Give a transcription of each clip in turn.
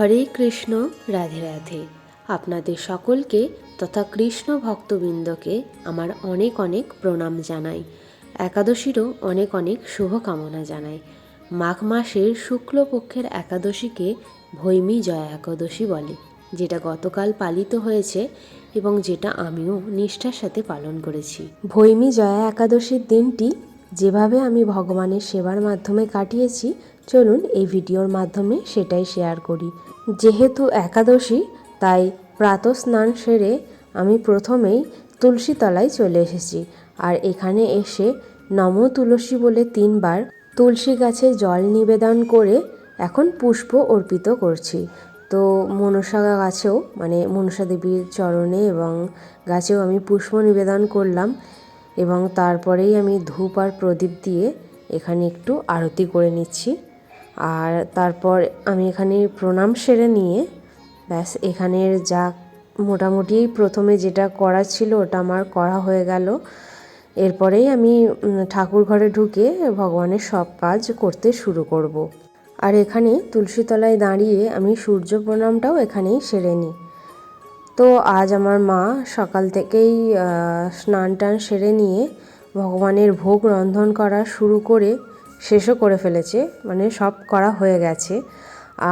হরে কৃষ্ণ, রাধে রাধে। আপনাদের সকলকে তথা কৃষ্ণ ভক্তবৃন্দকে আমার অনেক অনেক প্রণাম জানাই। একাদশীরও অনেক অনেক শুভকামনা জানাই। মাঘ মাসের শুক্লপক্ষের একাদশীকে ভৈমী জয়া একাদশী বলে, যেটা গতকাল পালিত হয়েছে এবং যেটা আমিও নিষ্ঠার সাথে পালন করেছি। ভৈমী জয়া একাদশীর দিনটি যেভাবে আমি ভগবানের সেবার মাধ্যমে কাটিয়েছি চলুন এই ভিডিওর মাধ্যমে সেটাই শেয়ার করি। যেহেতু একাদশী, তাই প্রাতঃস্নান সেরে আমি প্রথমেই তুলসী তলায় চলে এসেছি আর এখানে এসে নম তুলসী বলে তিনবার তুলসী গাছে জল নিবেদন করে এখন পুষ্প অর্পিত করছি। তো মনসা গাছেও মানে মনসা দেবীর চরণে এবং গাছেও আমি পুষ্প নিবেদন করলাম এবং তারপরেই আমি ধূপ আর প্রদীপ দিয়ে এখানে একটু আরতি করে নিচ্ছি। আর তারপর আমি এখানে প্রণাম সেরে নিয়ে, ব্যাস এখানের যা মোটামুটি প্রথমে যেটা করা ছিল ওটা আমার করা হয়ে গেল এরপরেই আমি ঠাকুর ঘরে ঢুকে ভগবানের সব কাজ করতে শুরু করব। আর এখানে তুলসীতলায় দাঁড়িয়ে আমি সূর্য প্রণামটাও এখানেই সেরে নিই তো আজ আমার মা সকাল থেকেই স্নান টান সেরে নিয়ে ভগবানের ভোগ রন্ধন করা শুরু করে শেষও করে ফেলেছে মানে সব করা হয়ে গেছে।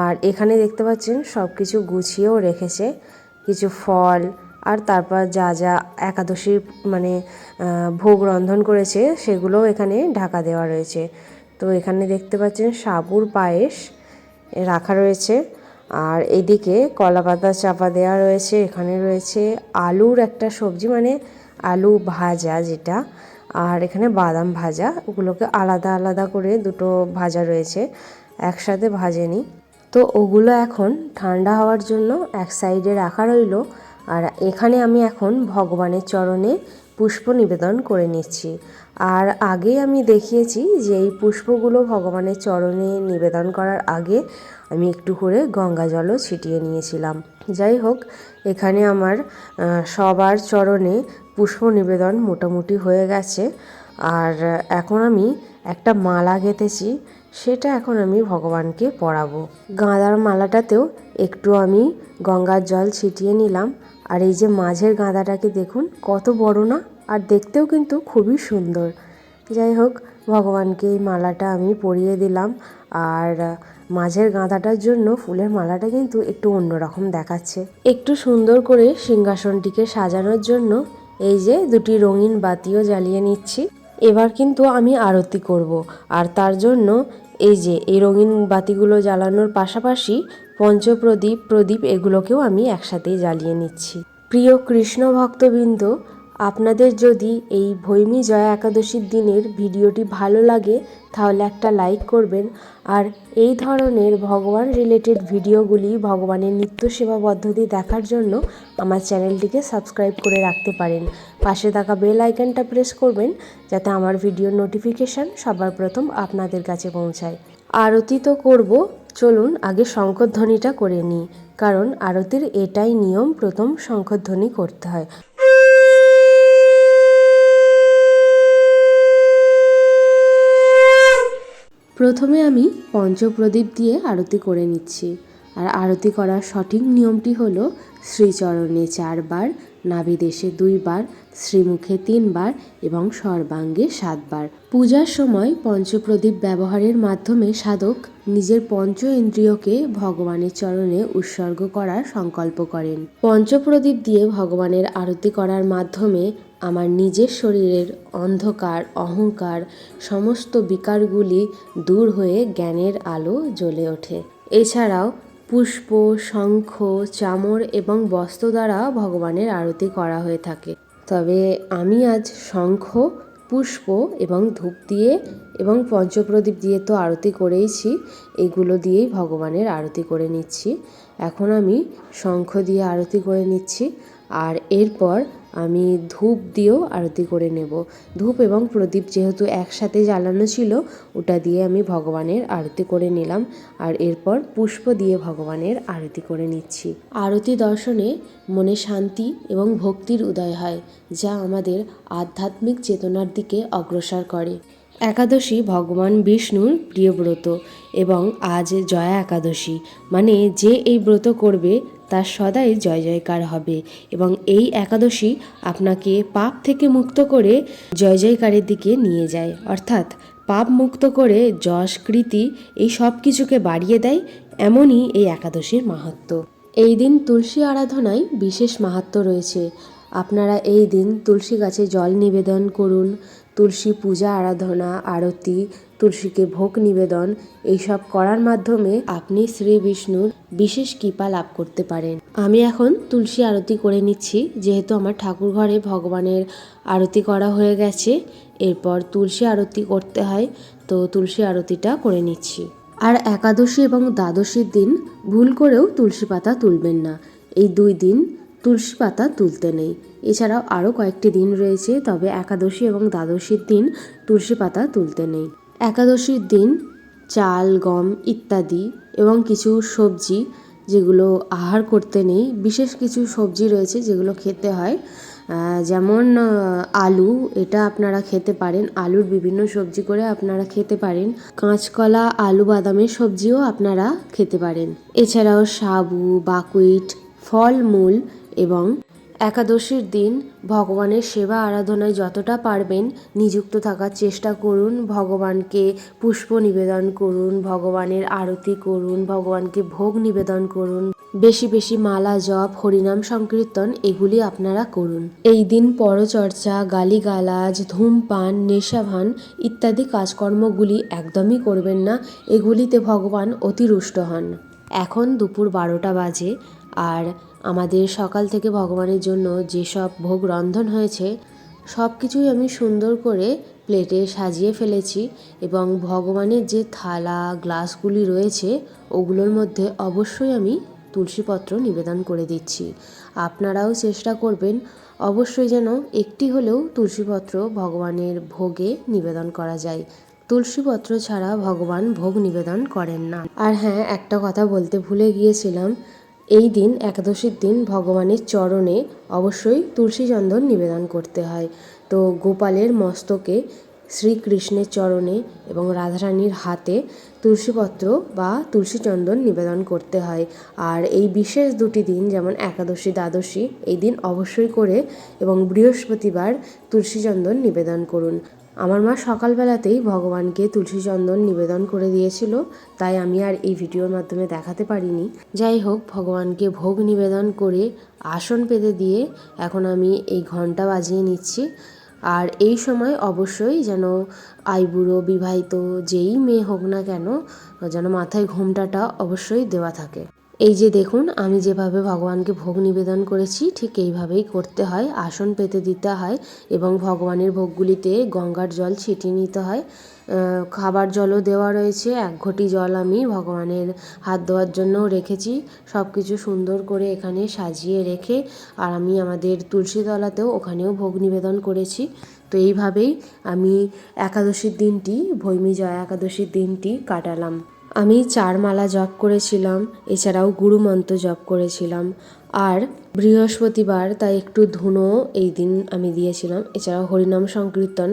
আর এখানে দেখতে পাচ্ছেন সব কিছু গুছিয়েও রেখেছে। কিছু ফল আর তারপর যা যা একাদশীর মানে ভোগ রন্ধন করেছে সেগুলোও এখানে ঢাকা দেওয়া রয়েছে। তো এখানে দেখতে পাচ্ছেন সাবুর পায়েস রাখা রয়েছে। আর এদিকে কলা পাতা চাপা দেওয়া রয়েছে। এখানে রয়েছে আলুর একটা সবজি মানে আলু ভাজা যেটা। আর এখানে বাদাম ভাজা, ওগুলোকে আলাদা আলাদা করে দুটো ভাজা রয়েছে, একসাথে ভাজেনি তো ওগুলো এখন ঠান্ডা হওয়ার জন্য এক সাইডে রাখা রইল, আর এখানে আমি এখন ভগবানের চরণে পুষ্প নিবেদন করে নিচ্ছি। আর আগে আমি দেখিয়েছি যে এই পুষ্পগুলো ভগবানের চরণে নিবেদন করার আগে আমি একটু করে গঙ্গা জলও ছিটিয়ে নিয়েছিলাম। যাই হোক, এখানে আমার সবার চরণে পুষ্প নিবেদন মোটামুটি হয়ে গেছে। আর এখন আমি একটা মালা গেঁথেছি, সেটা এখন আমি ভগবানকে পরাবো। গাঁদার মালাটাতেও একটু আমি গঙ্গার জল ছিটিয়ে নিলাম। আর এই যে মাঝের গাঁদাটাকে দেখুন, কত বড় না? আর দেখতেও কিন্তু খুবই সুন্দর। যাই হোক, ভগবানকে এই মালাটা আমি পরিয়ে দিলাম। আর মাঝের গাঁদাটার জন্য ফুলের মালাটা কিন্তু একটু অন্যরকম দেখাচ্ছে। একটু সুন্দর করে সিংহাসনটিকে সাজানোর জন্য এই যে দুটি রঙিন বাতিও জ্বালিয়ে নিচ্ছি। এবার কিন্তু আমি আরতি করব। আর তার জন্য এই যে, এই রঙিন বাতিগুলো জ্বালানোর পাশাপাশি পঞ্চপ্রদীপ, প্রদীপ এগুলোকেও আমি একসাথেই জ্বালিয়ে নিচ্ছি। প্রিয় কৃষ্ণ ভক্তবৃন্দ আপনাদের যদি এই ভৈমী জয়া একাদশীর দিনের ভিডিওটি ভালো লাগে, তাহলে একটা লাইক করবেন। আর এই ধরনের ভগবান রিলেটেড ভিডিওগুলি ভগবানের নিত্য সেবা পদ্ধতি দেখার জন্য আমার চ্যানেলটিকে সাবস্ক্রাইব করে রাখতে পারেন। পাশে থাকা বেল আইকনটা প্রেস করবেন, যাতে আমার ভিডিওর নোটিফিকেশান সবার প্রথম আপনাদের কাছে পৌঁছায়। আরতি তো করব, চলুন আগে শঙ্খধ্বনিটা করে নিই, কারণ আরতির এটাই নিয়ম, প্রথম শঙ্খধ্বনি করতে হয়। প্রথমে আমি পঞ্চপ্রদীপ দিয়ে আরতি করে নিচ্ছি। আর আরতি করার সঠিক নিয়মটি হলো শ্রীচরণে চারবার, নাভিদেশে দুইবার, শ্রীমুখে তিনবার এবং সর্বাঙ্গে সাতবার। পূজার সময় পঞ্চপ্রদীপ ব্যবহারের মাধ্যমে সাধক নিজের পঞ্চ ইন্দ্রিয়কে ভগবানের চরণে উৎসর্গ করার সংকল্প করেন। পঞ্চপ্রদীপ দিয়ে ভগবানের আরতি করার মাধ্যমে আমার নিজের শরীরের অন্ধকার, অহংকার সমস্ত বিকারগুলি দূর হয়ে জ্ঞানের আলো জ্বলে ওঠে। এছাড়াও পুষ্প, শঙ্খ, চামর এবং বস্ত্র দ্বারা ভগবানের আরতি করা হয়ে থাকে। তবে আমি আজ শঙ্খ, পুষ্প এবং ধূপ দিয়ে এবং পঞ্চপ্রদীপ দিয়ে তো আরতি করেইছি, এগুলো দিয়েই ভগবানের আরতি করে নিচ্ছি। এখন আমি শঙ্খ দিয়ে আরতি করে নিচ্ছি। আর এরপর আমি ধূপ দিয়েও আরতি করে নেব। ধূপ এবং প্রদীপ যেহেতু একসাথে জ্বালানো ছিল, ওটা দিয়ে আমি ভগবানের আরতি করে নিলাম আর এরপর পুষ্প দিয়ে ভগবানের আরতি করে নিচ্ছি। আরতি দর্শনে মনে শান্তি এবং ভক্তির উদয় হয়, যা আমাদের আধ্যাত্মিক চেতনার দিকে অগ্রসর করে। একাদশী ভগবান বিষ্ণুর প্রিয় ব্রত এবং আজ জয়া একাদশী। মানে যে এই ব্রত করবে, তার সদাই জয় জয়কার হবে এবং এই একাদশী আপনাকে পাপ থেকে মুক্ত করে জয় জয়কারের দিকে নিয়ে যায়। অর্থাৎ পাপ মুক্ত করে যশ, কৃতি এই সব কিছুকে বাড়িয়ে দেয় এমনই এই একাদশীর মাহাত্ম্য এই দিন তুলসী আরাধনায় বিশেষ মাহাত্ম্য রয়েছে। আপনারা এই দিন তুলসী গাছে জল নিবেদন করুন, তুলসী পূজা আরাধনা, আরতি, তুলসীকে ভোগ নিবেদন, এইসব করার মাধ্যমে আপনি শ্রী বিষ্ণুর বিশেষ কৃপা লাভ করতে পারেন। আমি এখন তুলসী আরতি করে নিচ্ছি, যেহেতু আমার ঠাকুর ঘরে ভগবানের আরতি করা হয়ে গেছে, এরপর তুলসী আরতি করতে হয়, তো তুলসী আরতিটা করে নিচ্ছি। আর একাদশী এবং দ্বাদশীর দিন ভুল করেও তুলসী পাতা তুলবেন না। এই দুই দিন তুলসী পাতা তুলতে নেই। এছাড়াও আরও কয়েকটি দিন রয়েছে, তবে একাদশী এবং দ্বাদশীর দিন তুলসী পাতা তুলতে নেই। একাদশীর দিন চাল, গম ইত্যাদি এবং কিছু সবজি যেগুলো আহার করতে নেই, বিশেষ কিছু সবজি রয়েছে যেগুলো খেতে হয়। যেমন আলু, এটা আপনারা খেতে পারেন। আলুর বিভিন্ন সবজি করে আপনারা খেতে পারেন। কাঁচকলা, আলু বাদামের সবজিও আপনারা খেতে পারেন। এছাড়াও সাবু, বাকুইট, ফলমূল এবং একাদশীর দিন ভগবানের সেবা আরাধনায় যতটা পারবেন নিযুক্ত থাকার চেষ্টা করুন, ভগবানকে পুষ্প নিবেদন করুন, ভগবানের আরতি করুন, ভগবানকে ভোগ নিবেদন করুন, বেশি বেশি মালা, জপ, হরিনাম, সংকীর্তন এগুলি আপনারা করুন। এই দিন পরচর্চা, গালিগালাজ, ধূমপান, নেশাভান ইত্যাদি কাজকর্মগুলি একদমই করবেন না, এগুলিতে ভগবান অতিরুষ্ট হন। এখন দুপুর বারোটা বাজে আর আমাদের সকাল থেকে ভগবানের জন্য যেসব ভোগ রন্ধন হয়েছে, সব কিছুই আমি সুন্দর করে প্লেটে সাজিয়ে ফেলেছি এবং ভগবানের যে থালা গ্লাসগুলি রয়েছে, ওগুলোর মধ্যে অবশ্যই আমি তুলসীপত্র নিবেদন করে দিচ্ছি। আপনারাও চেষ্টা করবেন অবশ্যই যেন একটি হলেও তুলসীপত্র ভগবানের ভোগে নিবেদন করা যায়। তুলসীপত্র ছাড়া ভগবান ভোগ নিবেদন করেন না। আর হ্যাঁ একটা কথা বলতে ভুলে গিয়েছিলাম। এই দিন একাদশীর দিন ভগবানের চরণে অবশ্যই তুলসী চন্দন নিবেদন করতে হয়। তো গোপালের মস্তকে শ্রীকৃষ্ণের চরণে এবং রাধারানীর হাতে তুলসীপত্র বা তুলসী চন্দন নিবেদন করতে হয়। আর এই বিশেষ দুটি দিন, যেমন একাদশী, দ্বাদশী, এই দিন অবশ্যই করে এবং বৃহস্পতিবার তুলসী চন্দন নিবেদন করুন। আমার মা সকালবেলাতেই ভগবানকে তুলসী চন্দন নিবেদন করে দিয়েছিল, তাই আমি আর এই ভিডিওর মাধ্যমে দেখাতে পারিনি। যাই হোক, ভগবানকে ভোগ নিবেদন করে আসন পেতে দিয়ে এখন আমি এই ঘণ্টা বাজিয়ে নিচ্ছি। আর এই সময় অবশ্যই যেন আইবুড়ো বিবাহিত যেই মেয়ে হোক না কেন, যেন মাথায় ঘোমটাটা অবশ্যই দেওয়া থাকে। এই যে দেখুন, আমি যেভাবে ভগবানকে ভোগ নিবেদন করেছি, ঠিক এইভাবেই করতে হয়, আসন পেতে দিতে হয় এবং ভগবানের ভোগগুলিতে গঙ্গার জল ছিটিয়ে নিতে হয়। খাবার জলও দেওয়া রয়েছে, এক ঘটি জল আমি ভগবানের হাত ধোয়ার জন্যও রেখেছি। সব কিছু সুন্দর করে এখানে সাজিয়ে রেখে আর আমি আমাদের তুলসীতলাতেও ওখানেও ভোগ নিবেদন করেছি। তো এইভাবেই আমি একাদশীর দিনটি, ভৈমী জয়া একাদশীর দিনটি কাটালাম। আমি চার মালা জপ করেছিলাম, এছাড়াও গুরুমন্ত্র জপ করেছিলাম। আর বৃহস্পতিবার তাই একটু ধুনো এই দিন আমি দিয়েছিলাম, এছাড়াও হরিনাম সংকীর্তন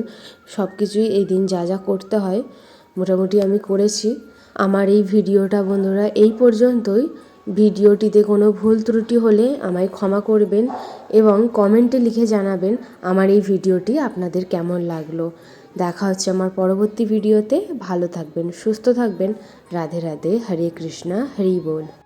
সব কিছুই এই দিন যা যা করতে হয় মোটামুটি আমি করেছি। আমার এই ভিডিওটা বন্ধুরা এই পর্যন্তই। ভিডিওটিতে কোনো ভুল ত্রুটি হলে আমায় ক্ষমা করবেন এবং কমেন্টে লিখে জানাবেন আমার এই ভিডিওটি আপনাদের কেমন লাগল। দেখা হচ্ছে আমার পরবর্তী ভিডিওতে। ভালো থাকবেন, সুস্থ থাকবেন। রাধে রাধে, হরে কৃষ্ণা, হরি বল।